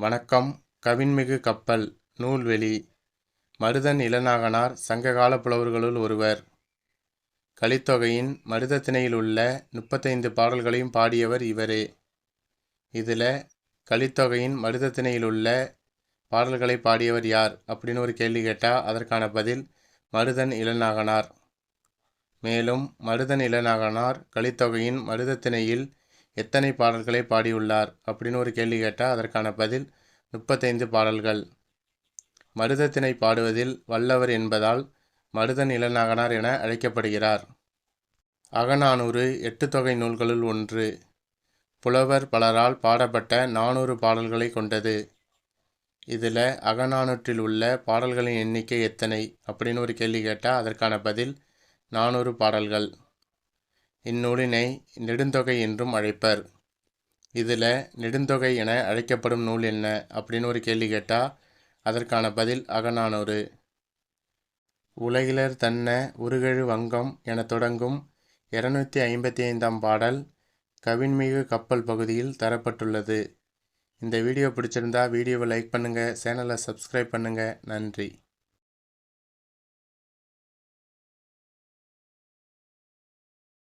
வணக்கம். கவின்மிகு கப்பல் நூல்வெளி. மருதன் இளநாகனார் சங்ககால புலவர்களுள் ஒருவர். கலித்தொகையின் மருதத்திணையில் உள்ள முப்பத்தைந்து பாடல்களையும் பாடியவர் இவரே. இதில் கலித்தொகையின் மருதத்திணையில் உள்ள பாடல்களை பாடியவர் யார் அப்படின்னு ஒரு கேள்வி கேட்டால் அதற்கான பதில் மருதன் இளநாகனார். மேலும் மருதன் இளநாகனார் கலித்தொகையின் மருதத்திணையில் எத்தனை பாடல்களை பாடியுள்ளார்? அப்படின்னு ஒரு கேள்வி கேட்டால் அதற்கான பதில் முப்பத்தைந்து பாடல்கள். மருதத்தினை பாடுவதில் வல்லவர் என்பதால் மருதன் இளநகனார் என அழைக்கப்படுகிறார். அகநானூறு எட்டு தொகை நூல்களுள் ஒன்று. புலவர் பலரால் பாடப்பட்ட நானூறு பாடல்களை கொண்டது. இதில் அகநானூற்றில் உள்ள பாடல்களின் எண்ணிக்கை எத்தனை? அப்படின்னு ஒரு கேள்வி கேட்டால் அதற்கான பதில் நானூறு பாடல்கள். இந்நூலினை நெடுந்தொகை என்றும் அழைப்பர். இதில் நெடுந்தொகை என அழைக்கப்படும் நூல் என்ன? அப்படின்னு ஒரு கேள்வி கேட்டால் அதற்கான பதில் அகநானூறு. உலகிலர் தன்ன உருகெழு வங்கம் என தொடங்கும் இருநூத்தி ஐம்பத்தி ஐந்தாம் பாடல் கவின்மிகு கப்பல் பகுதியில் தரப்பட்டுள்ளது. இந்த வீடியோ பிடிச்சிருந்தா வீடியோவை லைக் பண்ணுங்கள் சேனலை சப்ஸ்கிரைப் பண்ணுங்கள் நன்றி.